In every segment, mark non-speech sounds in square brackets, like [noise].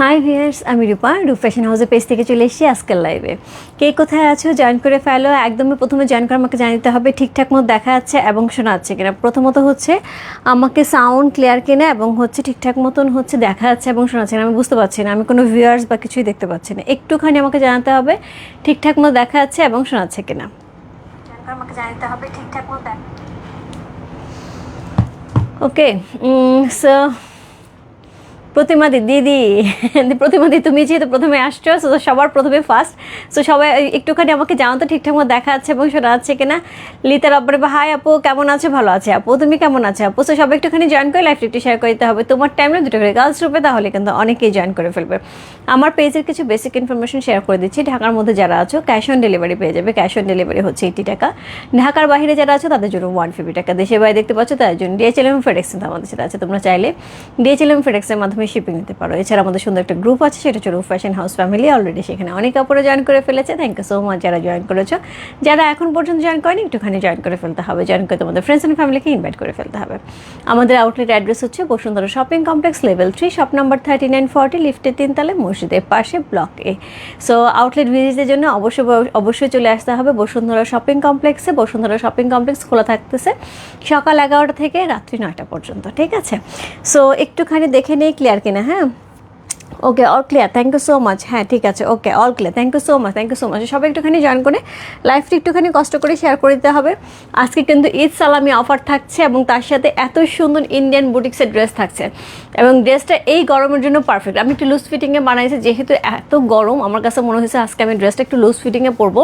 High viewers আমি রূপা রূপ fashion হাউসের পেজ থেকে চলে এসেছি আজকের লাইভে কে কোথায় আছো? জয়েন করে ফেলো। একদমই প্রথমে জয়েন করে আমাকে জানিতে হবে, ঠিকঠাক মতো দেখা যাচ্ছে এবং শোনা যাচ্ছে কিনা। প্রথমত হচ্ছে, আমাকে সাউন্ড ক্লিয়ার কিনা এবং হচ্ছে ঠিকঠাক মতন হচ্ছে দেখা যাচ্ছে এবং শোনা যাচ্ছে না আমি বুঝতে পারছি না। আমি কোনো ভিউয়ার্স বা কিছুই দেখতে পাচ্ছি না। একটুখানি আমাকে জানাতে হবে, ঠিকঠাক মতো দেখা যাচ্ছে এবং শোনা যাচ্ছে কিনা। আমাকে জানাতে হবে ঠিকঠাক মতো ওকে সো প্রতিমাদি দিদি প্রতিমাদি তুমি যেহেতু প্রথমে আসছো তো সবার প্রথমে ফার্স্ট সো সবাই একটুখানি আমাকে জানো তো, ঠিকঠাক মতো দেখা যাচ্ছে এবং শোনা যাচ্ছে কিনা? লিতার আব্বারে বা হাই আপু, কেমন আছে? ভালো আছে আপু, তুমি কেমন আছে? আপু সো সবাই একটুখানি জয়েন করে লাইফ একটু শেয়ার করতে হবে। তোমার টাইমে দুটো করে গার্লস গ্রুপে তাহলে কিন্তু অনেকেই জয়েন করে ফেলবে। আমার পেজের কিছু বেসিক ইনফরমেশন শেয়ার করে দিচ্ছি। ঢাকার মধ্যে যারা আছো ক্যাশ অন ডেলিভারি পেয়ে যাবে। ক্যাশ অন ডেলিভারি হচ্ছে এইটি টাকা। ঢাকার বাইরে যারা আছো, তাদের জন্য ওয়ান ফিফটি টাকা। দেশের বাইরে দেখতে পাচ্ছ, তাদের জন্য ডিএচএলএম ফেডেক্স আমাদের সাথে আছে। তোমরা চাইলে ডিএচএলএম ফেডেক্সের মাধ্যমে শিপিং নিতে পারো। এছাড়া আমাদের সুন্দর একটা গ্রুপ আছে, সেটা হচ্ছে ফ্যাশন হাউস ফ্যামিলি অলরেডি সেখানে অনেক কাপড়ে জয়েন করে ফেলেছে। থ্যাংক ইউ সো মাচ যারা জয়েন করেছ। যারা এখন পর্যন্ত জয়েন করেনি, একটুখানি জয়েন করে ফেলতে হবে। জয়েন করে তোমাদের ফ্রেন্ডস অ্যান্ড ফ্যামিলিকে ইনভাইট করে ফেলতে হবে। আমাদের আউটলেট অ্যাড্রেস হচ্ছে Bashundhara shopping complex level three shop number thirty nine forty লিফটের তিনতলে, মসজিদের পাশে ব্লক এ সো আউটলেট ভিজিটের জন্য অবশ্যই অবশ্যই চলে আসতে হবে বসুন্ধরা শপিং কমপ্লেক্সে বসুন্ধরা শপিং কমপ্লেক্স খোলা থাকতেছে সকাল এগারোটা থেকে রাত্রি নয়টা পর্যন্ত, ঠিক আছে? সো একটুখানি দেখে নিই ক্লিয়ার কিনা হ্যাঁ? Okay all clear thank you so much হ্যাঁ ঠিক আছে। Okay all clear thank you so much thank you so much সবাই একটুখানি জয়েন করে লাইফটি একটুখানি কষ্ট করে শেয়ার করে দিতে হবে। আজকে কিন্তু ঈদ সালামি অফার থাকছে এবং তার সাথে এত সুন্দর ইন্ডিয়ান বুটিক্সের ড্রেস থাকছে। এবং ড্রেসটা এই গরমের জন্য পারফেক্ট আমি একটু লুজ ফিটিংয়ে বানাইছি, যেহেতু এত গরম, আমার কাছে মনে হয়েছে আজকে আমি ড্রেসটা একটু লুজ ফিটিংয়ে পরবো।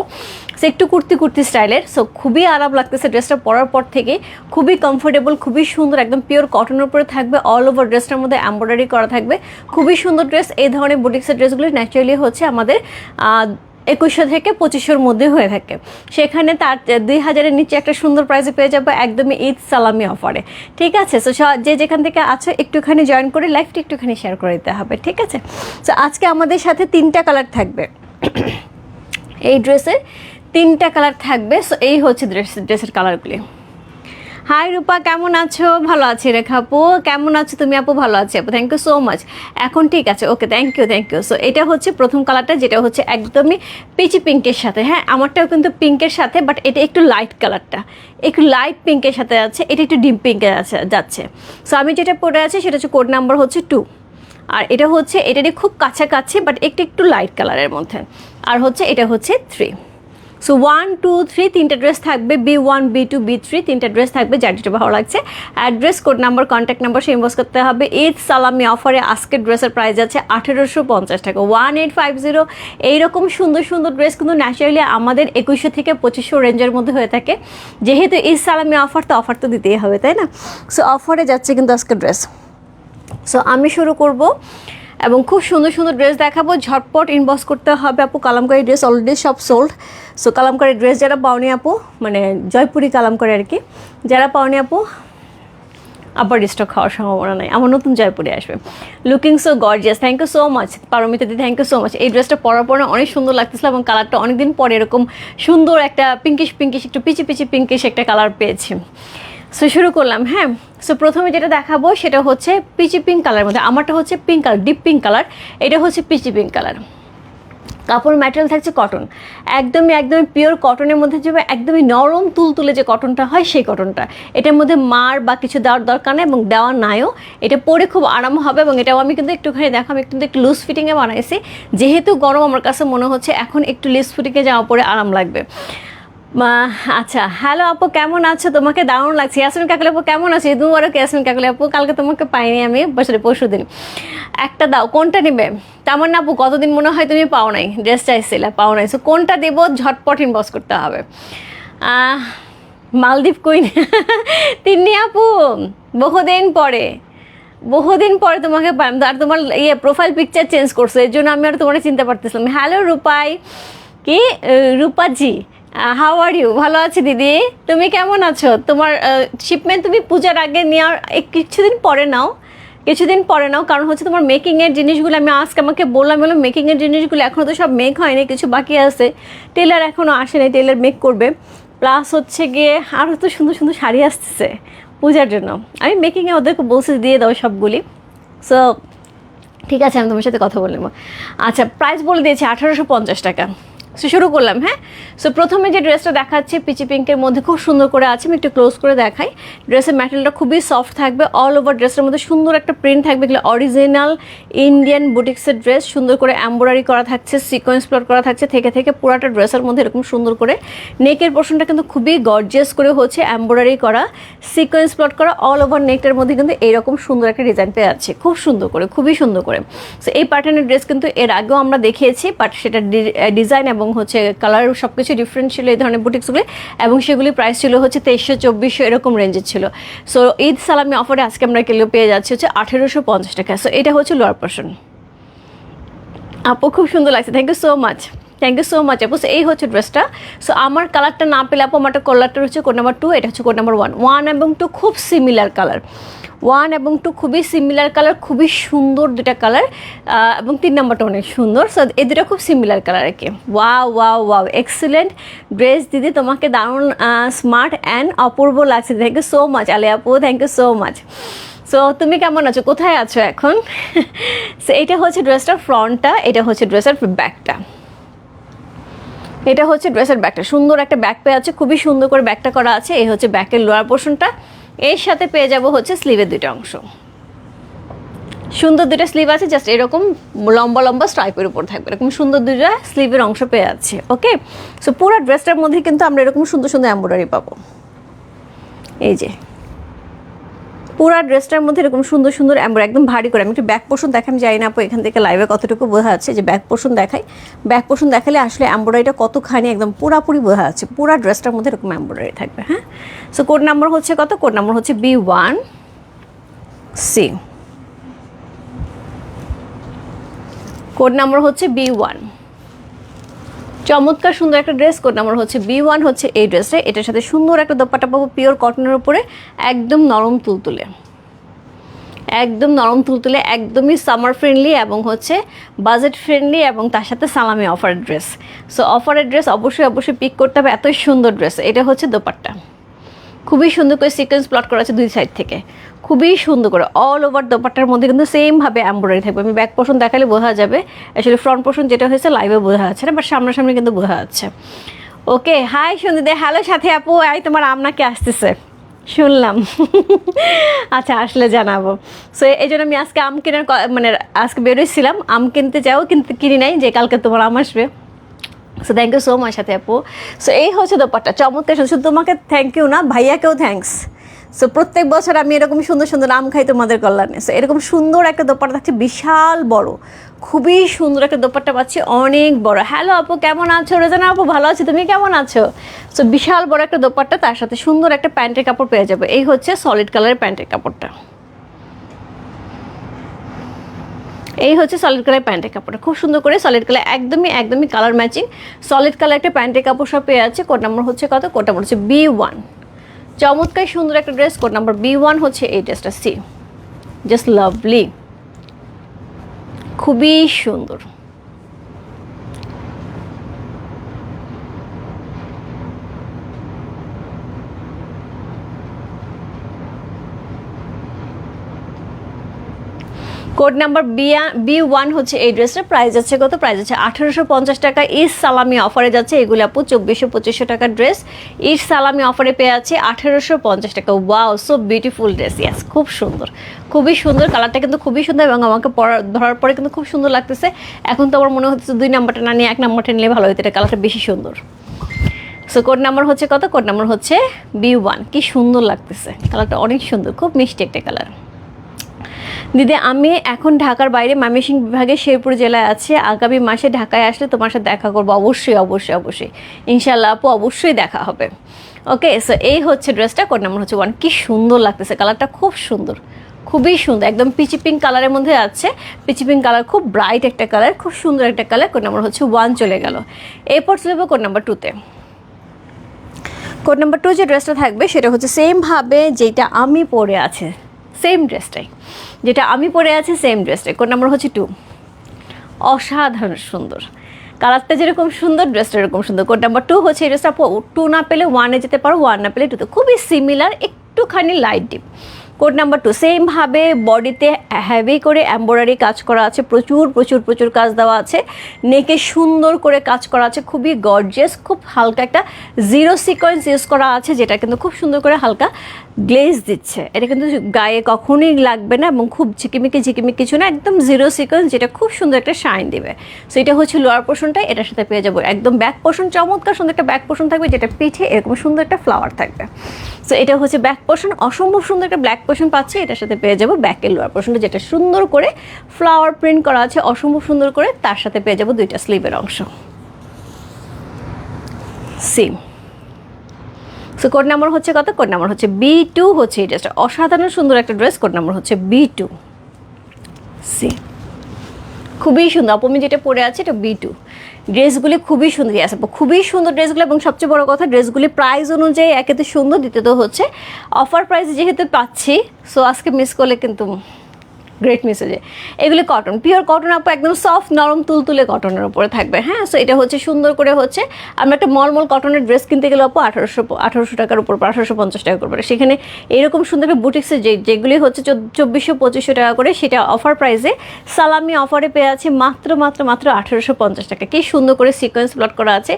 সে একটু কুর্তি কুর্তি স্টাইলের। সো খুবই আরাম লাগতেছে ড্রেসটা পরার পর থেকে। খুবই কমফোর্টেবল খুবই সুন্দর, একদম পিওর কটনের উপরে থাকবে। অল ওভার ড্রেসটার মধ্যে এম্ব্রয়ডারি করা থাকবে। খুবই সুন্দর ড্রেস এই ধরনের বুটিক্সের ড্রেসগুলো ন্যাচারালি হচ্ছে আমাদের একুশশো থেকে পঁচিশশোর মধ্যে হয়ে থাকে। সেখানে তার দুই হাজারের নিচে একটা সুন্দর প্রাইসে পেয়ে যাব একদমই ঈদ সালামি অফারে। ঠিক আছে? সো যে যেখান থেকে আছো, একটুখানি জয়েন করে লাইফটা একটুখানি শেয়ার করে দিতে হবে, ঠিক আছে? সো আজকে আমাদের সাথে তিনটা কালার থাকবে। এই ড্রেসের তিনটা কালার থাকবে। সো এই হচ্ছে ড্রেস ড্রেসের কালারগুলি হাই রূপা, কেমন আছো? ভালো আছি রেখা আপু। কেমন আছো তুমি আপু? ভালো আছি আপু। থ্যাংক ইউ সো মাচ এখন ঠিক আছে। Okay thank you thank you so এটা হচ্ছে প্রথম কালারটা যেটা হচ্ছে একদমই পিচি পিঙ্কের সাথে। হ্যাঁ আমারটাও কিন্তু পিঙ্কের সাথে বাট এটা একটু লাইট কালারটা একটু লাইট পিঙ্কের সাথে আছে, এটা একটু ডিম পিঙ্কে আছে, যাচ্ছে। সো আমি যেটা পরে আছি, সেটা হচ্ছে কোড নাম্বার হচ্ছে টু আর এটা হচ্ছে এটারই খুব কাছাকাছি বাট একটু একটু লাইট কালারের মধ্যে। আর হচ্ছে, এটা হচ্ছে three so one two three তিনটা ড্রেস থাকবে B one B two B three তিনটা ড্রেস থাকবে, যার যেটা ভালো লাগছে। Address code number contact number সে ইনভেস্ট করতে হবে। ঈদ সালামি অফারে আজকের ড্রেসের প্রাইস আছে আঠেরোশো পঞ্চাশ টাকা। ওয়ান এইট ফাইভ জিরো এইরকম সুন্দর সুন্দর ড্রেস কিন্তু ন্যাচারালি আমাদের একুশশো থেকে পঁচিশশো রেঞ্জের মধ্যে হয়ে থাকে। যেহেতু ঈদ সালামি অফার তো অফার তো দিতেই হবে, তাই না? সো অফারে যাচ্ছে কিন্তু আজকের ড্রেস সো আমি শুরু করব। এবং খুব সুন্দর সুন্দর ড্রেস দেখাবো। ঝটপট ইনবক্স করতে হবে আপু। কালামকারি ড্রেস অলরেডি সব সোল্ড সো কালামকারি ড্রেস যারা পাওনি আপু মানে জয়পুরি কালামকারি আর কি, যারা পাওনি আপু আবার স্টক খাওয়ার সম্ভাবনা নাই। আমার নতুন জয়পুরে আসবে। Looking so gorgeous thank you so much Paromita di thank you so much এই ড্রেসটা পরার পরে অনেক সুন্দর লাগতেছিল এবং কালারটা অনেকদিন পরে এরকম সুন্দর একটা পিঙ্কিশ পিঙ্কিশ একটু পিচি পিচি পিঙ্কিশ একটা কালার পেয়েছি। সো শুরু করলাম হ্যাঁ? সো প্রথমে যেটা দেখাবো সেটা হচ্ছে পিচি পিঙ্ক কালার মধ্যে। আমারটা হচ্ছে pink colour deep pink colour এটা হচ্ছে পিচি পিঙ্ক কালার কাপড় ম্যাটেরিয়াল থাকছে কটন একদমই একদমই পিওর কটনের মধ্যে যে একদমই নরম তুল তুলে যে কটনটা হয় সেই কটনটা এটার মধ্যে মার বা কিছু দেওয়ার দরকার নেই এবং দেওয়া নাইও। এটা পরে খুব আরাম হবে এবং এটাও আমি কিন্তু একটুখানি দেখো আমি কিন্তু একটু লুজ ফিটিংয়ে বানাইছি। যেহেতু গরম, আমার কাছে মনে হচ্ছে এখন একটু লুজ ফিটিংয়ে যাওয়া পরে আরাম লাগবে। আচ্ছা। হ্যালো আপু, কেমন আছো? তোমাকে দারুণ লাগছে। ইয়াসমিন কাকলে আপু, কেমন আছো? ঈদ মুবারক ইয়াসমিন কাকলে আপু? কালকে তোমাকে পাইনি আমি বছরে পরশু দিন। একটা দাও, কোনটা নিবে? তেমন না আপু, কতদিন মনে হয় তুমি পাও নাই? ড্রেস চাইছিলে, পাও নাই। সো কোনটা দেবো? ঝটপট ইনবক্স করতে হবে। মালদ্বীপ কুইন [laughs] তিন্নি আপু, বহুদিন পরে। বহুদিন পরে তোমাকে আর তোমার ইয়ে প্রোফাইল পিকচার চেঞ্জ করছ। এর জন্য আমি আর তোমার চিনতে পারতেছিলাম। হ্যালো রূপাই। কি? রূপাজি। হাউ আর ইউ ভালো আছি, দিদি। তুমি কেমন আছো? তোমার শিপমেন্ট তুমি পূজার আগে নেওয়ার কিছুদিন পরে নাও। কিছুদিন পরে নাও, কারণ হচ্ছে তোমার মেকিংয়ের জিনিসগুলো, আমি আজকে আমাকে বললাম বললাম মেকিংয়ের জিনিসগুলো এখনও তো সব মেক হয়নি, কিছু বাকি আছে। টেলার এখনও আসেনি টেলার মেক করবে। প্লাস হচ্ছে গিয়ে আরও তো সুন্দর সুন্দর শাড়ি আসতেছে পূজার জন্য। আমি মেকিংয়ে ওদেরকে বলছি, দিয়ে দাও সবগুলি। সো ঠিক আছে, আমি তোমার সাথে কথা বলে নেব। আচ্ছা প্রাইস বলে দিয়েছি আঠারোশো পঞ্চাশ টাকা। শুরু করলাম হ্যাঁ? সো প্রথমে যে ড্রেসটা দেখাচ্ছি, পিচি পিঙ্কের মধ্যে খুব সুন্দর করে আছে, আমি একটু ক্লোজ করে দেখাই। ড্রেসের ম্যাটেরিয়ালটা খুবই সফট থাকবে অল ওভার ড্রেসের মধ্যে সুন্দর একটা প্রিন্ট থাকবে, এগুলো অরিজিনাল ইন্ডিয়ান বুটিক্সের ড্রেস সুন্দর করে এম্ব্রয়ডারি করা থাকছে সিকোয়েন্স প্লট করা থাকছে, থেকে থেকে পুরাটা ড্রেসের মধ্যে এরকম সুন্দর করে। নেকের পোর্শনটা কিন্তু খুবই গর্জিয়াস করে হচ্ছে এম্ব্রয়ডারি করা সিকোয়েন্স প্লট করা অল ওভার নেকটার মধ্যে কিন্তু এইরকম সুন্দর একটা ডিজাইন পেয়ে যাচ্ছে, খুব সুন্দর করে, খুবই সুন্দর করে। সো এই প্যাটার্নের ড্রেস কিন্তু এর আগেও আমরা দেখিয়েছি বাট সেটা ডিজাইন এবং হচ্ছে কালার সব কিছু ডিফারেন্ট ছিল এই ধরনের বুটিক্সগুলি এবং সেগুলি প্রাইস ছিল হচ্ছে তেইশশো, চব্বিশশো এরকম রেঞ্জের ছিল। সো ঈদ সালামি অফারে আজকে আমরা কিলো পেয়ে যাচ্ছি হচ্ছে আঠেরোশো পঞ্চাশ টাকা। সো এটা হচ্ছে লোয়ার পোর্শন আপু, খুব সুন্দর লাগছে। Thank you so much thank you so much আপু। এই হচ্ছে ড্রেসটা সো আমার কালারটা না পেলে আপু আমারটা কালারটা হচ্ছে কোড নাম্বার টু এটা হচ্ছে কোড নাম্বার ওয়ান ওয়ান এবং টু খুব সিমিলার কালার ওয়ান এবং টু খুবই সিমিলার কালার খুবই সুন্দর দুটা কালার এবং তিন নাম্বারটা অনেক সুন্দর। সো এই দুটা খুব সিমিলার কালার আর কি। ওয়া ওয়া ওয়াও এক্সিলেন্ট ড্রেস দিদি, তোমাকে দারুণ স্মার্ট অ্যান্ড অপূর্ব লাগছে। থ্যাংক ইউ সো মাচ আলে আপু thank you so much so তুমি কেমন আছো? কোথায় আছো এখন? [laughs] সো এটা হচ্ছে ড্রেসটার ফ্রন্টটা এটা হচ্ছে ড্রেসের ব্যাকটা এটা হচ্ছে ড্রেসের ব্যাগটা সুন্দর একটা ব্যাগ পেয়ে আছে, খুবই সুন্দর করে ব্যাগটা করা আছে। এই হচ্ছে ব্যাকের লোয়ার পোর্শনটা এর সাথে পেয়ে যাব হচ্ছে স্লিভের দুটো অংশ। সুন্দর দুটা স্লিভ আছে জাস্ট এরকম লম্বা লম্বা স্ট্রাইপের উপর থাকবে, এরকম সুন্দর দুটা স্লিভের অংশ পেয়ে যাচ্ছে ওকে সো পুরো ড্রেসটার মধ্যে কিন্তু আমরা এরকম সুন্দর সুন্দর এম্ব্রয়ডারি পাবো। এই যে পুরা ড্রেসটার মধ্যে এরকম সুন্দর সুন্দর এম্বর একদম ভারী করে। আমি একটু ব্যাক পোর্শন দেখাম যাই না আপু, এখান থেকে লাইভে কতটুকু বোঝা যাচ্ছে। যে ব্যাক পোর্শন দেখাই। ব্যাক পোর্শন দেখালে আসলে এম্ব্রয়ডারিটা কতখানি একদম পুরাপুরি বোঝা যাচ্ছে। পুরা ড্রেসটার মধ্যে এরকম এম্ব্রয়ডারি থাকবে হ্যাঁ? সো কোড নাম্বার হচ্ছে কত? কোড নাম্বার হচ্ছে B one C code number হচ্ছে বি ওয়ান চমৎকার সুন্দর একটা ড্রেস কোড নাম্বার হচ্ছে বি ওয়ান হচ্ছে এই ড্রেসটা এটার সাথে সুন্দর একটা দোপাটা পাবো পিওর কটনের উপরে, একদম নরম তুলতুলে। একদম নরম তুলতুলে, একদমই সামার ফ্রেন্ডলি এবং হচ্ছে বাজেট ফ্রেন্ডলি এবং তার সাথে সালামি অফারের ড্রেস সো অফারের ড্রেস অবশ্যই অবশ্যই পিক করতে হবে, এতই সুন্দর ড্রেস এটা হচ্ছে দোপাট্টা। খুবই সুন্দর করে সিকোয়েন্স প্লট করা আছে দুই সাইড থেকে। খুবই সুন্দর করে অল ওভার দোপাট্টার মধ্যে কিন্তু সেমভাবে এম্ব্রয়ডারি থাকবে। আমি ব্যাক পোর্শন দেখালে বোঝা যাবে। আসলে ফ্রন্ট পোর্শন যেটা হয়েছে লাইভে বোঝা যাচ্ছে না বাট সামনাসামনি কিন্তু বোঝা যাচ্ছে। ওকে হাই সন্দিদে হ্যালো সাথে আপু। আই তোমার আম নাকি আসতেছে? শুনলাম। আচ্ছা আসলে জানাব। সো এই জন্য আমি আজকে আম কেনার মানে আজকে বেরোইছিলাম আম কিনতে যাও, কিন্তু কিনি নাই যে কালকে তোমার আম আসবে। So thank you so much সাথে আপু সো এই হচ্ছে দোপাট্টা। চমৎকার শুধু তোমাকে থ্যাংক ইউ না, ভাইয়াকেও থ্যাঙ্কস সো প্রত্যেক বছর আমি এরকম সুন্দর সুন্দর আম খাই তোমাদের কল্যাণে। সো এরকম সুন্দর একটা দোপাট্টা থাকছে বিশাল বড়। খুবই সুন্দর একটা দোপাট্টা পাচ্ছি, অনেক বড়। হ্যালো আপু কেমন আছো? রেজানা আপু, ভালো আছি? তুমি কেমন আছো? সো বিশাল বড় একটা দোপাট্টা, তার সাথে সুন্দর একটা প্যান্টের কাপড় পেয়ে যাবে। এই হচ্ছে সলিড কালারের প্যান্টের কাপড়টা। এই হচ্ছে সলিড কালার প্যান্টের কাপড়টা। খুব সুন্দর করে সলিড কালার একদমই একদমই কালার ম্যাচিং সলিড কালার একটা প্যান্টের কাপড় সব পেয়ে আছে কোড নাম্বার হচ্ছে কত? কোড নাম্বার হচ্ছে বি ওয়ান চমৎকার সুন্দর একটা dress code number B one হচ্ছে এই ড্রেসটা সি জাস্ট লাভলি খুবই সুন্দর। কোড নাম্বার বি ওয়ান হচ্ছে এই ড্রেসটার প্রাইস আছে কত? প্রাইস আছে আঠারোশো পঞ্চাশ টাকা। ঈদ সালামি অফারে যাচ্ছে এগুলো আপু চব্বিশশো পঁচিশশো টাকার ড্রেস। ঈদ সালামি অফারে পেয়ে আছে আঠারোশো পঞ্চাশ টাকা। Wow so beautiful dress yes খুব সুন্দর। খুবই সুন্দর, কালারটা কিন্তু খুবই সুন্দর এবং আমাকে পরা, ধরার পরে কিন্তু খুব সুন্দর লাগতেছে। এখন তো আমার মনে হচ্ছে দুই নাম্বারটা না নিয়ে এক নাম্বারটা নিলে ভালো হতো এটা কালারটা বেশি সুন্দর। সো কোড নাম্বার হচ্ছে কত? কোড নাম্বার হচ্ছে বি ওয়ান। কি সুন্দর লাগতেছে, কালারটা অনেক সুন্দর, খুব মিষ্টি একটা কালার। দিদি, আমি এখন ঢাকার বাইরে ময়মনসিং বিভাগে শেরপুর জেলায় আছি। আগামী মাসে ঢাকায় আসলে তোমার সাথে দেখা করব। অবশ্যই অবশ্যই অবশ্যই। ইনশাল্লাহ আপু, অবশ্যই দেখা হবে। ওকে সো এই হচ্ছে ড্রেসটা কোড নাম্বার হচ্ছে ওয়ান কি সুন্দর লাগতেছে। কালারটা খুব সুন্দর, খুবই সুন্দর। একদম পিচি পিঙ্ক কালারের মধ্যে আছে। পিচি পিঙ্ক কালার খুব ব্রাইট একটা কালার খুব সুন্দর একটা কালার কোড নাম্বার হচ্ছে ওয়ান চলে গেল। এরপর চলে যাব কোড নাম্বার টুতে কোড নাম্বার টু যে ড্রেসটা থাকবে, সেটা হচ্ছে সেমভাবে যেটা আমি পরে আছে। সেম ড্রেসটাই যেটা আমি পরে আছি সেম ড্রেসটাই কোড নাম্বার হচ্ছে টু অসাধারণ সুন্দর। কালারটা যেরকম সুন্দর ড্রেসটা এরকম সুন্দর। কোড নাম্বার টু হচ্ছে এই ড্রেসটা টু না পেলে ওয়ানে যেতে পারো ওয়ান না পেলে টুতে খুবই সিমিলার একটুখানি light deep code number two সেমভাবে বডিতে হ্যাভি করে এম্ব্রয়ডারি কাজ করা আছে। প্রচুর প্রচুর প্রচুর কাজ দেওয়া আছে। নেকে সুন্দর করে কাজ করা আছে। খুবই গর্জিয়াস খুব হালকা একটা জিরো সিকোয়েন্স ইউজ করা আছে, যেটা কিন্তু খুব সুন্দর করে হালকা গ্লেজ দিচ্ছে। এটা কিন্তু গায়ে কখনোই লাগবে না এবং খুব ঝিকিমিকি ঝিকিমিকি কিছু না, একদম জিরো সিকোয়েন্স যেটা খুব সুন্দর একটা শাইন দিবে। সো এটা হচ্ছে লোয়ার পোর্শনটা এটার সাথে পেয়ে যাব একদম ব্যাক পোর্শন চমৎকার সুন্দর একটা ব্যাক পোর্শন থাকবে, যেটা পিঠে এরকম সুন্দর একটা ফ্লাওয়ার থাকবে। সো এটা হচ্ছে ব্যাক পোর্শন অসম্ভব সুন্দর একটা ব্ল্যাক পোর্শন পাচ্ছে, এটার সাথে পেয়ে যাব ব্যাকের লোয়ার পোর্শনটা যেটা সুন্দর করে ফ্লাওয়ার প্রিন্ট করা আছে, অসম্ভব সুন্দর করে, তার সাথে পেয়ে যাব দুইটা স্লিভের অংশ। সেম সো কোড নাম্বার হচ্ছে কত? কোড নাম্বার হচ্ছে বি টু হচ্ছে এই ড্রেসটা অসাধারণ সুন্দর একটা ড্রেস কোড নাম্বার হচ্ছে বি টু সি খুবই সুন্দর। অপমি যেটা পরে আছে, এটা বি টু ড্রেসগুলি খুবই সুন্দর। আছে খুবই সুন্দর ড্রেসগুলো এবং সবচেয়ে বড় কথা ড্রেসগুলি প্রাইস অনুযায়ী একে তো সুন্দর, দ্বিতীয়ত হচ্ছে অফার প্রাইস যেহেতু পাচ্ছি সো আজকে মিস করলে কিন্তু গ্রেট মেসেজে এগুলি কটন পিওর কটন আপু, একদম সফট নরম, তুলতুলে কটনের উপরে থাকবে হ্যাঁ? সো এটা হচ্ছে সুন্দর করে হচ্ছে, আমরা একটা মলমল কটনের ড্রেস কিনতে গেলে আপু, আঠারোশো আঠারোশো টাকার উপর, আঠারোশো পঞ্চাশ টাকা করে। সেখানে এরকম সুন্দর বুটিক্সের যে, যেগুলি হচ্ছে চব্বিশশো, পঁচিশশো টাকা করে, সেটা অফার প্রাইসে সালামি অফারে পেয়ে আছে মাত্র মাত্র মাত্র আঠারোশো পঞ্চাশ টাকা। কি সুন্দর করে সিকোয়েন্স প্লট করা আছে,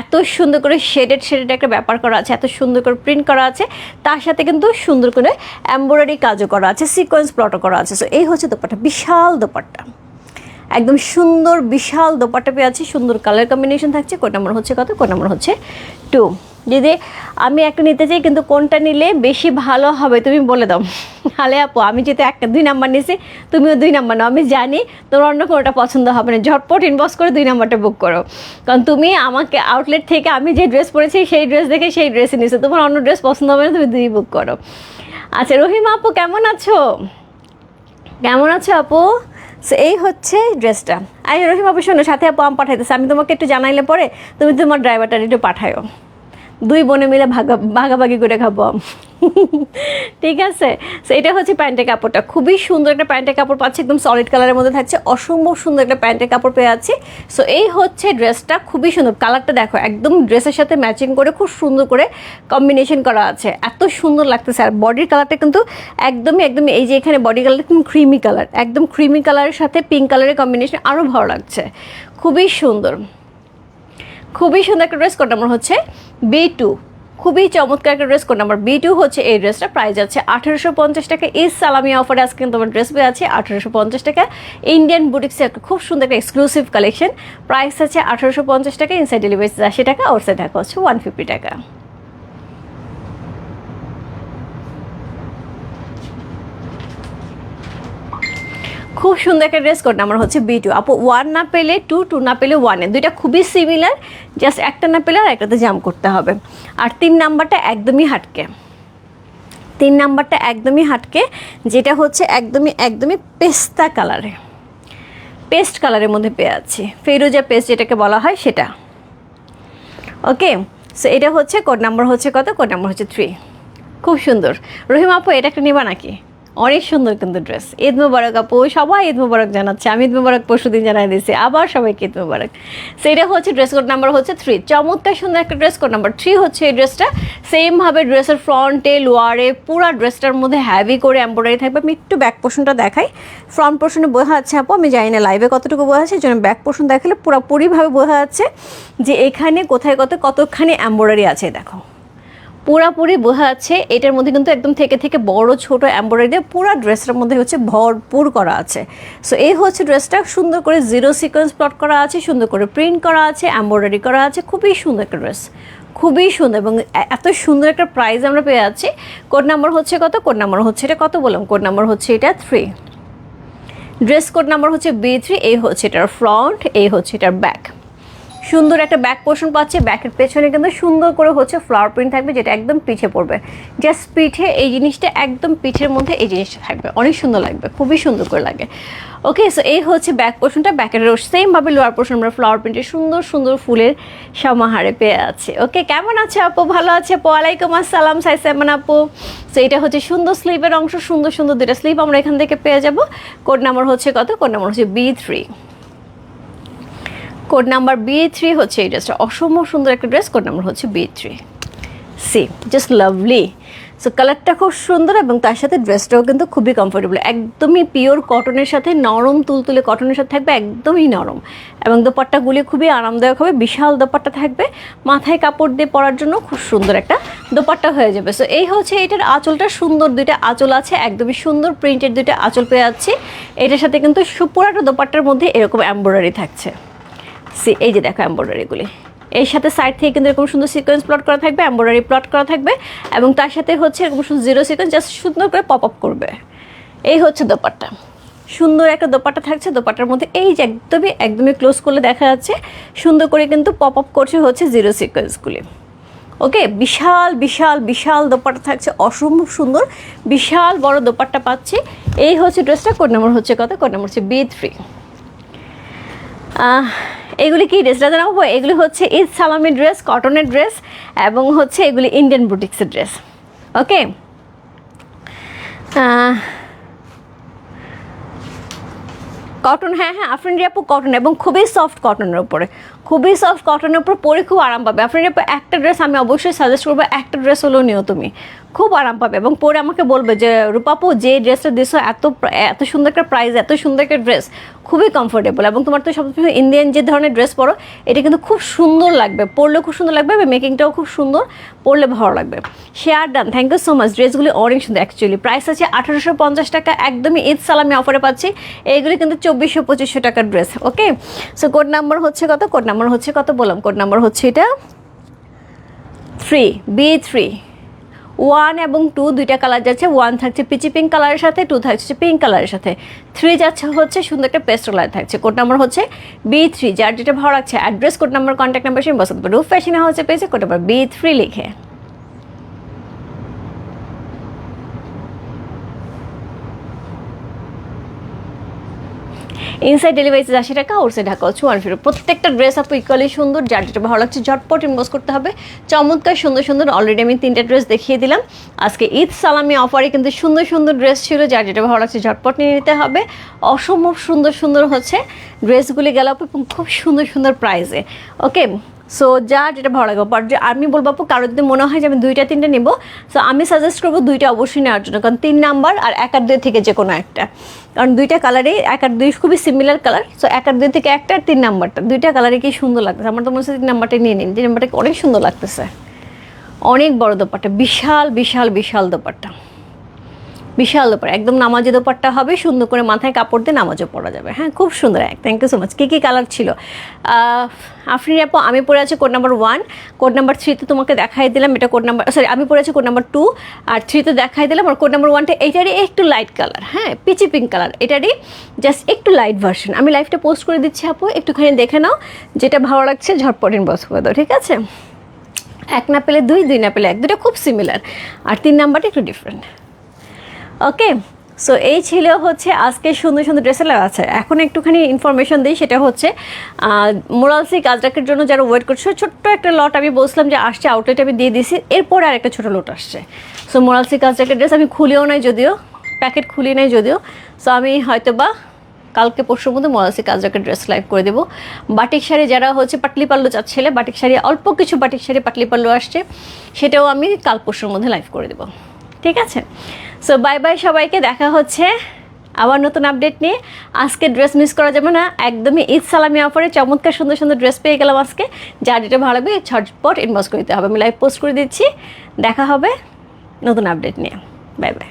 এত সুন্দর করে শেডেড শেডেড একটা ব্যাপার করা আছে, এত সুন্দর করে প্রিন্ট করা আছে, তার সাথে কিন্তু সুন্দর করে এম্ব্রয়ডারি কাজও করা আছে সিকোয়েন্স প্লটও করা আছে। সো এই হচ্ছে দোপাট্টা, বিশাল দোপাট্টা। একদম সুন্দর, বিশাল দোপাট্টা পেয়ে আছে সুন্দর কালার কম্বিনেশন থাকছে কোন নাম্বার হচ্ছে কত? কোন নাম্বার হচ্ছে টু যদি আমি একটা নিতে চাই, কিন্তু কোনটা নিলে বেশি ভালো হবে, তুমি বলে দাও। তাহলে আপু, আমি যেহেতু একটা, দুই নাম্বার নিয়েছি, তুমিও দুই নাম্বার নাও। আমি জানি তোমার অন্য কোনোটা পছন্দ হবে না। ঝটপট ইনবক্স করে দুই নাম্বারটা বুক করো। কারণ তুমি আমাকে আউটলেট থেকে আমি যে ড্রেস পরেছি, সেই ড্রেস দেখে সেই ড্রেসই নিয়েছো। তোমার অন্য ড্রেস পছন্দ হবে না, তুমি দুই বুক করো। আচ্ছা রহিমা আপু, কেমন আছো? কেমন আছো আপু? এই হচ্ছে ড্রেসটা। আই রহিম আপু, শোনো, সাথে আপু আম পাঠাইতেছে। আমি তোমাকে একটু জানাইলে পরে তুমি তোমার ড্রাইভারটা একটু পাঠায়ো। দুই বোনে মিলে ভাগা ভাগাভাগি করে খাব আম। [laughs] ঠিক আছে? সো এটা হচ্ছে প্যান্টের কাপড়টা। খুবই সুন্দর একটা প্যান্টের কাপড় পাচ্ছি, একদম সলিড কালারের মধ্যে থাকছে। অসম্ভব সুন্দর একটা প্যান্টের কাপড় পেয়ে আছি সো এই হচ্ছে ড্রেসটা খুবই সুন্দর। কালারটা দেখো, একদম ড্রেসের সাথে ম্যাচিং করে খুব সুন্দর করে কম্বিনেশন করা আছে। এত সুন্দর লাগতেছে। আর বডির কালারটা কিন্তু একদমই একদমই, এই যে এখানে বডি কালারটা একদম ক্রিমি কালার একদম ক্রিমি কালারের সাথে পিঙ্ক কালারের কম্বিনেশন আরও ভালো লাগছে। খুবই সুন্দর। খুবই সুন্দর একটা ড্রেস কোড নাম্বার হচ্ছে বি টু খুবই চমৎকার একটা dress code number B two হচ্ছে এই ড্রেসটা প্রাইস আছে আঠারোশো পঞ্চাশ টাকা। এই সালামি অফারে আজকে কিন্তু আমার ড্রেস পেয়ে আছে, আঠারোশো পঞ্চাশ টাকা। ইন্ডিয়ান বুটিক্সে একটা খুব সুন্দর একটা এক্সক্লুসিভ কালেকশন প্রাইস আছে আঠারোশো পঞ্চাশ টাকা ইনসাইড ডেলিভারি আশি টাকা আউটসাইড টাকা হচ্ছে ওয়ান ফিফটি টাকা। খুব সুন্দর একটা ড্রেস কোড নাম্বার হচ্ছে বি টু আপু ওয়ান না পেলে টু টু না পেলে ওয়ানে দুইটা খুবই সিমিলার জাস্ট একটা না পেলে আর একটাতে জাম করতে হবে। আর তিন নাম্বারটা একদমই হাটকে। তিন নাম্বারটা একদমই হাটকে, যেটা হচ্ছে একদমই একদমই পেস্তা কালারে। পেস্ট কালারের মধ্যে পেয়ে আছি ফেরোজা পেস্ট যেটাকে বলা হয়, সেটা। ওকে সো এটা হচ্ছে কোড নাম্বার হচ্ছে কত? কোড নাম্বার হচ্ছে থ্রি খুব সুন্দর। রহিম আপু, এটা একটা নিবা নাকি? অনেক সুন্দর কিন্তু ড্রেস ঈদ মুবারক আপু, সবাই ঈদ মুবারক জানাচ্ছে। আমি ঈদ মুবারক পরশু দিন জানাই দিয়েছি, আবার সবাইকে ঈদ মুবারক। সেটা হচ্ছে ড্রেস কোড নাম্বার হচ্ছে থ্রি চমৎকার সুন্দর একটা ড্রেস কোড নাম্বার থ্রি হচ্ছে এই ড্রেসটা সেমভাবে ড্রেসের ফ্রন্টে লোয়ারে পুরো ড্রেসটার মধ্যে হ্যাভি করে এম্ব্রয়ডারি থাকবে। আমি একটু ব্যাক পোর্শনটা দেখাই। ফ্রন্ট পোর্শনে বোঝা যাচ্ছে আপু, আমি জানি না লাইভে কতটুকু বোঝা যাচ্ছে জন্য ব্যাক পোর্শন দেখালে পুরোপুরিভাবে বোঝা যাচ্ছে যে এখানে কোথায় কত, কতখানি এম্ব্রয়ডারি আছে, দেখো। পুরাপুরি বোঝা যাচ্ছে, এটার মধ্যে কিন্তু একদম থেকে থেকে বড় ছোট এম্ব্রয়ডারি দিয়ে পুরো ড্রেসটার মধ্যে হচ্ছে ভরপুর করা আছে। সো এই হচ্ছে ড্রেসটা, সুন্দর করে জিরো সিকোয়েন্স প্লট করা আছে, সুন্দর করে প্রিন্ট করা আছে এম্ব্রয়ডারি করা আছে, খুবই সুন্দর একটা ড্রেস খুবই সুন্দর এবং এত সুন্দর একটা প্রাইস আমরা পেয়ে যাচ্ছি। কোড নাম্বার হচ্ছে কত? কোড নাম্বার হচ্ছে এটা কত বললাম? কোড নাম্বার হচ্ছে এটা থ্রি ড্রেস কোড নাম্বার হচ্ছে বি থ্রি এই হচ্ছে এটার ফ্রন্ট এই হচ্ছে এটার ব্যাক সুন্দর একটা ব্যাক পোর্শন পাচ্ছে। ব্যাকের পেছনে কিন্তু সুন্দর করে হচ্ছে ফ্লাওয়ার প্রিন্ট থাকবে, যেটা একদম পিঠে পড়বে। জাস্ট পিঠে এই জিনিসটা একদম পিঠের মধ্যে এই জিনিসটা থাকবে। অনেক সুন্দর লাগবে, খুবই সুন্দর করে লাগে। ওকে সো এই হচ্ছে ব্যাক পোর্শনটা ব্যাকের সেমভাবে লোয়ার পোর্শন আমরা ফ্লাওয়ার প্রিন্টের সুন্দর সুন্দর ফুলের সমাহারে পেয়ে আছে। ওকে কেমন আছে আপু? ভালো আছে আপু? ওয়ালাইকুম আসসালাম, সাই সাইমান আপু। সো এটা হচ্ছে সুন্দর স্লিভের অংশ, সুন্দর সুন্দর দুটা স্লিভ আমরা এখান থেকে পেয়ে যাব। কোড নাম্বার হচ্ছে কত? কোড নাম্বার হচ্ছে B three code number B three হচ্ছে এই ড্রেসটা। অসম্ভব সুন্দর একটা ড্রেস, কোড নাম্বার হচ্ছে B three C just lovely so কালারটা খুব সুন্দর এবং তার সাথে ড্রেসটাও কিন্তু খুবই কমফোর্টেবল একদমই পিওর কটনের সাথে নরম তুলতুলে কটনের সাথে থাকবে, একদমই নরম। এবং দোপাট্টাগুলি খুবই আরামদায়ক হবে, বিশাল দোপাট্টা থাকবে। মাথায় কাপড় দিয়ে পরার জন্য খুব সুন্দর একটা দোপাট্টা হয়ে যাবে। সো এই হচ্ছে এটার আঁচলটা, সুন্দর দুইটা আঁচল আছে, একদমই সুন্দর প্রিন্টের দুইটা আঁচল পেয়ে যাচ্ছি। এটার সাথে কিন্তু সু- পুরাটা দোপাট্টার মধ্যে এরকম এমব্রয়ডারি থাকছে। সি, এই যে দেখো এমব্রয়ডারিগুলি এর সাথে সাইড থেকে কিন্তু এরকম সুন্দর সিকোয়েন্স প্লট করা থাকবে এমব্রয়ডারি প্লট করা থাকবে, এবং তার সাথে হচ্ছে এরকম সুন্দর জিরো সিকোয়েন্স জাস্ট সুন্দর করে পপ আপ করবে। এই হচ্ছে দোপাট্টা। সুন্দর একটা দোপাট্টা থাকছে, দোপাট্টার মধ্যে এই যে একদমই একদমই ক্লোজ করলে দেখা যাচ্ছে, সুন্দর করে কিন্তু পপ আপ করছে হচ্ছে জিরো সিকোয়েন্সগুলি ওকে বিশাল বিশাল বিশাল দোপাট্টা থাকছে, অসম্ভব সুন্দর, বিশাল বড় দোপাট্টা পাচ্ছি। এই হচ্ছে ড্রেসটা কোড নাম্বার হচ্ছে কত? কোড নাম্বার হচ্ছে বি থ্রি এগুলি কি ড্রেস রাজা নামবো এগুলি হচ্ছে ঈদ সালামি ড্রেস কটনের ড্রেস এবং হচ্ছে এগুলি ইন্ডিয়ান বুটিক্সের ড্রেস ওকে কটন হ্যাঁ হ্যাঁ আফরিন রিয়াপু কটন এবং খুবই সফট কটনের উপরে। খুবই সফট কটনের উপর পরে খুব আরাম পাবে। আফরিন রিয়াপু একটা ড্রেস আমি অবশ্যই সাজেস্ট করব, একটা ড্রেস হলেও নিও তুমি। খুব আরাম পাবে। এবং পরে আমাকে বলবে যে, রূপাপু, যে ড্রেসটা দিছো, এত এত সুন্দর একটা প্রাইস এত সুন্দর একটা ড্রেস খুবই কমফোর্টেবল এবং তোমার তো সবসময় ইন্ডিয়ান যে ধরনের ড্রেস পরো, এটা কিন্তু খুব সুন্দর লাগবে। পরলেও খুব সুন্দর লাগবে, এবং মেকিংটাও খুব সুন্দর, পরলে ভালো লাগবে। Share done thank you so much ড্রেসগুলি অনেক সুন্দর অ্যাকচুয়ালি প্রাইস আছে আঠারোশো পঞ্চাশ টাকা, একদমই ঈদ সালামি অফারে পাচ্ছি। এইগুলি কিন্তু চব্বিশশো পঁচিশশো টাকার dress okay so code number হচ্ছে কত? কোড নাম্বার হচ্ছে কত বললাম? কোড নাম্বার হচ্ছে এটা থ্রি বি থ্রি ওয়ান এবং টু দুইটা কালার যাচ্ছে, ওয়ান থাকছে পিচি পিঙ্ক কালারের সাথে, টু থাকছে পিঙ্ক কালারের সাথে। থ্রি যাচ্ছে হচ্ছে সুন্দর একটা পেস্ট কালার থাকছে। কোড নাম্বার হচ্ছে বি থ্রি যার যেটা ভালো লাগছে, address code number contact number সেই পারবে রুফ ফ্যাশনে হচ্ছে পেয়েছে কোড নাম্বার বি থ্রি লিখে। ইনসাইড ডেলিভারি আশি টাকা আউটসাইড ঢাকা হচ্ছে ওয়ান ফিফটি প্রত্যেকটা ড্রেস আপু ইকুয়ালি সুন্দর, যার যেটা ভালো লাগছে ঝটপট ইনভেস্ট করতে হবে। চমৎকার, সুন্দর সুন্দর অলরেডি আমি তিনটা ড্রেস দেখিয়ে দিলাম। আজকে ঈদ সালামি অফারে কিন্তু সুন্দর সুন্দর ড্রেস ছিল, যার যেটা ভালো লাগছে ঝটপট নিয়ে নিতে হবে। অসম্ভব সুন্দর সুন্দর হচ্ছে। ড্রেসগুলি গেল আপু এবং খুব সুন্দর সুন্দর প্রাইজে ওকে সো যা যেটা ভালো লাগবে বাট আমি বলব আপু, কারোর যদি মনে হয় যে আমি দুইটা, তিনটা নেব সো আমি সাজেস্ট করব দুইটা অবশ্যই নেওয়ার জন্য, কারণ তিন নাম্বার আর এক আর দুই থেকে যে কোনো একটা। কারণ দুইটা কালারই এক আর দুই খুবই সিমিলার কালার সো এক আর দুই থেকে একটা আর তিন নাম্বারটা। দুইটা কালারে কি সুন্দর লাগতেছে? আমার তো মনে হচ্ছে তিন নাম্বারটা নিয়ে নিন। তিন নাম্বারটা অনেক সুন্দর লাগতেছে। অনেক বড় দোপাট্টা, বিশাল বিশাল বিশাল দোপাট্টা। বিশাল দোপাট্টা একদম নামাজি দোপাট্টা হবে, সুন্দর করে মাথায় কাপড় দিয়ে নামাজও পরা যাবে। হ্যাঁ খুব সুন্দর এক থ্যাংক ইউ সো মাচ কী কী কালার ছিল? আফরিন আপু, আমি পরে আছি code number one code number থ্রিতে তোমাকে দেখাই দিলাম, এটা কোড নাম্বার সরি আমি পরে আছি কোড নাম্বার টু আর থ্রিতে দেখাই দিলাম, আর কোড নাম্বার ওয়ানটা এইটারই একটু লাইট কালার হ্যাঁ পিচি পিঙ্ক কালার এটারই জাস্ট একটু লাইট ভার্সন আমি লাইভটা পোস্ট করে দিচ্ছি আপু, একটুখানি দেখে নাও, যেটা ভালো লাগছে, ঝটপট ইনবক্স ঠিক আছে? এক না পেলে দুই দুই না পেলে এক দুটো খুব সিমিলার আর তিন নাম্বারটা একটু ডিফারেন্ট ওকে সো এই ছিল হচ্ছে আজকে সুন্দর সুন্দর ড্রেসের আছে। এখন একটুখানি ইনফরমেশন দিই, সেটা হচ্ছে মোরালসি কাজরাকের জন্য যারা ওয়েট করছে, ছোট্ট একটা লট আমি বলছিলাম যে আসছে আউটলেট আমি দিয়ে দিছি এরপরে আর একটা ছোটো লট আসছে। সো মোরালসি কাজরাকের ড্রেস আমি খুলিও নাই যদিও প্যাকেট খুলি নাই যদিও। সো আমি হয়তো বা কালকে পরশুর মধ্যে মরাসি কাজরাকের ড্রেস লাইভ করে দেবো। বাটিক শাড়ি যারা হচ্ছে পাটলি পাল্লু চাচ্ছিলে, বাটিক শাড়ি, অল্প কিছু বাটিক শাড়ি পাটলি পাল্লু আসছে, সেটাও আমি কাল পরশুর মধ্যে লাইভ করে দেবো। ঠিক আছে? সো বাই বাই সবাইকে, দেখা হচ্ছে আবার নতুন আপডেট নিয়ে। আজকে ড্রেস মিস করা যাবে না, একদমই ঈদ সালামি অফারে চমৎকার সুন্দর সুন্দর ড্রেস পেয়ে গেলাম আজকে। যার যেটা ভালো লাগবে ছটপট ইনবক্স করে দিতে হবে। আমি লাইভ পোস্ট করে দিচ্ছি, দেখা হবে নতুন আপডেট নিয়ে। Bye bye